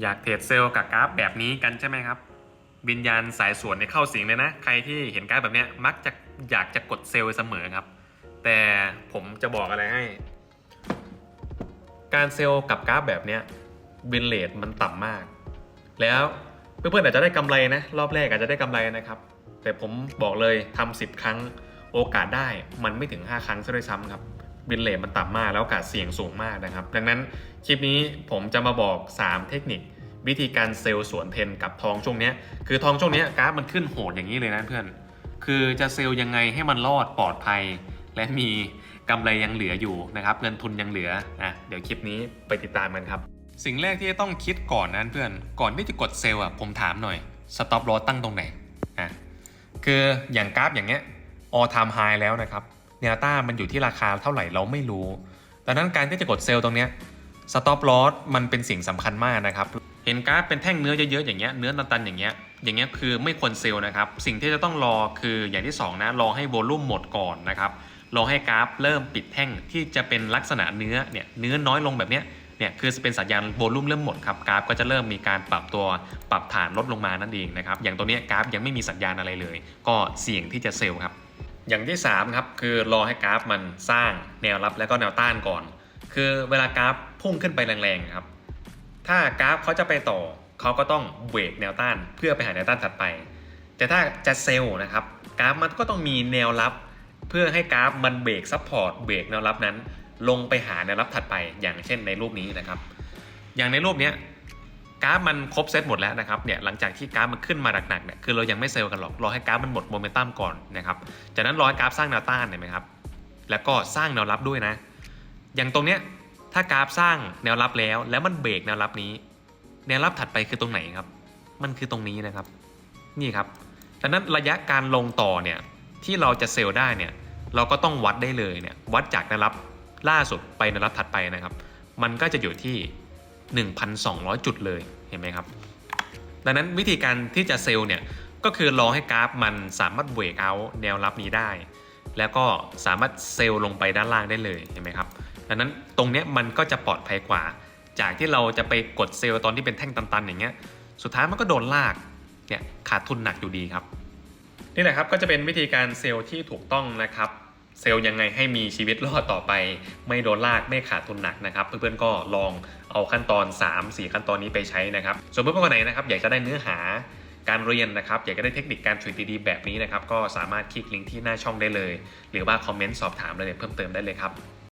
อยากเทรดเซลล์กับกราฟแบบนี้กันใช่ไหมครับ วิญญาณสายสวนเนี่ยเข้าสิงเลยนะ ใครที่เห็นกราฟแบบเนี้ยมักจะอยากจะกดเซลล์เสมอครับ แต่ผมจะบอกอะไรให้ การเซลล์กับกราฟแบบเนี้ยบินเลทมันต่ำมาก แล้วเพื่อนๆอาจจะได้กำไรนะ รอบแรกอาจจะได้กำไรนะครับ แต่ผมบอกเลยทำ10 ครั้งโอกาสได้มันไม่ถึง 5 ครั้งซะด้วยซ้ำครับ บินเลทมันต่ำมากแล้วโอกาสเสี่ยงสูงมากนะครับ ดังนั้นคลิปนี้ผมจะมาบอก 3 เทคนิค วิธีการเซลล์สวนเทนกับทองช่วงนี้คือทองช่วงนี้กราฟมันขึ้นโหดอย่างนี้เลยนะเพื่อน คือจะเซลล์ยังไงให้มันรอดปลอดภัย และมีกำไรยังเหลืออยู่นะครับเงินทุนยังเหลืออะเดี๋ยวคลิปนี้ไปติดตามกันครับ สิ่งแรกที่จะต้องคิดก่อนนะเพื่อน ก่อนที่จะกดเซลล์อะผมถามหน่อยสต็อปลอตั้งตรงไหนอะคืออย่างกราฟอย่างเงี้ย all time high แล้วนะครับ แนวต้านมันอยู่ที่ราคาเท่าไหร่เราไม่รู้ ดังนั้นการที่จะกดเซลล์ตรงเนี้ย stop loss มันเป็นสิ่งสำคัญมากนะครับ เห็นกราฟเป็นแท่งเนื้อเยอะๆอย่างเงี้ยเนื้อตันๆอย่างเงี้ยอย่างเงี้ยคือไม่ควรเซลล์นะครับ สิ่งที่จะต้องรอคืออย่างที่สองนะ รอให้โวลุ่มหมดก่อนนะครับรอให้กราฟเริ่มปิดแท่งที่จะเป็นลักษณะเนื้อเนี่ยเนื้อน้อยลงแบบเนี้ยเนี่ยคือเป็นสัญญาณโวลุ่มเริ่มหมดครับกราฟก็จะเริ่มมีการปรับตัวปรับฐานลดลงมานั่นเองนะครับอย่างตัวเนี้ยกราฟยังไม่มีสัญญาณอะไรเลย ก็เสี่ยงที่จะเซลล์ครับ อย่างที่3ครับคือรอให้กราฟมันสร้างแนวรับแล้วก็แนวต้านก่อน คือเวลากราฟพุ่งขึ้นไปแรงๆครับ ถ้ากราฟเขาจะไปต่อเขาก็ต้องเบรกแนวต้าน เพื่อไปหาแนวต้านถัดไป แต่ถ้าจะเซลล์นะครับกราฟมันก็ต้องมีแนวรับ เพื่อให้กราฟมันเบรกซัพพอร์ตเบรกแนวรับนั้น ลงไปหาแนวรับถัดไป อย่างเช่นในรูปนี้นะครับ อย่างในรูปเนี้ย กราฟมันครบเซตหมดแล้วนะครับเนี่ยหลังจากที่กราฟมันขึ้นมาหนักๆเนี่ยคือเรายังไม่เซลล์กันหรอกรอให้กราฟมันหมดโมเมนตัมก่อนนะครับจากนั้นรอให้กราฟสร้างแนวต้านเห็นไหมครับแล้วก็สร้างแนวรับด้วยนะ อย่างตรงเนี้ยถ้ากราฟสร้างแนวรับแล้ว แล้วมันเบรกแนวรับนี้ แนวรับถัดไปคือตรงไหนครับ มันคือตรงนี้นะครับ นี่ครับดังนั้นระยะการลงต่อเนี่ยที่เราจะเซลล์ได้เนี่ยเราก็ต้องวัดได้เลยเนี่ยวัดจากแนวรับล่าสุดไปแนวรับถัดไปนะครับ มันก็จะอยู่ที่ 1,200 จุดเลยเห็นไหมครับ ดังนั้นวิธีการที่จะเซลล์เนี่ยก็คือรอให้กราฟมันสามารถเบรกเอาแนวรับนี้ได้ แล้วก็สามารถเซลล์ลงไปด้านล่างได้เลยเห็นไหมครับดังนั้นตรงนี้มันก็จะปลอดภัยกว่า จากที่เราจะไปกดเซลล์ตอนที่เป็นแท่งตันๆอย่างเงี้ยสุดท้ายมันก็โดนลากเนี่ยขาดทุนหนักอยู่ดีครับนี่แหละครับก็จะเป็นวิธีการเซลล์ที่ถูกต้องนะครับ เซลล์ยังไงให้มีชีวิตรอดต่อไป ไม่โดนลากไม่ขาดทุนหนักนะครับเพื่อนๆก็ลองเอาขั้นตอน 3-4 ขั้นตอนนี้ไปใช้นะครับส่วนเพื่อนๆคนไหนนะครับอยากจะได้เนื้อหาการเรียนนะครับอยากจะได้เทคนิคการเทรดดีๆแบบนี้นะครับก็สามารถคลิกลิงก์ที่หน้าช่องได้เลย หรือว่าคอมเมนต์สอบถามรายละเอียดเพิ่มเติมได้เลยครับ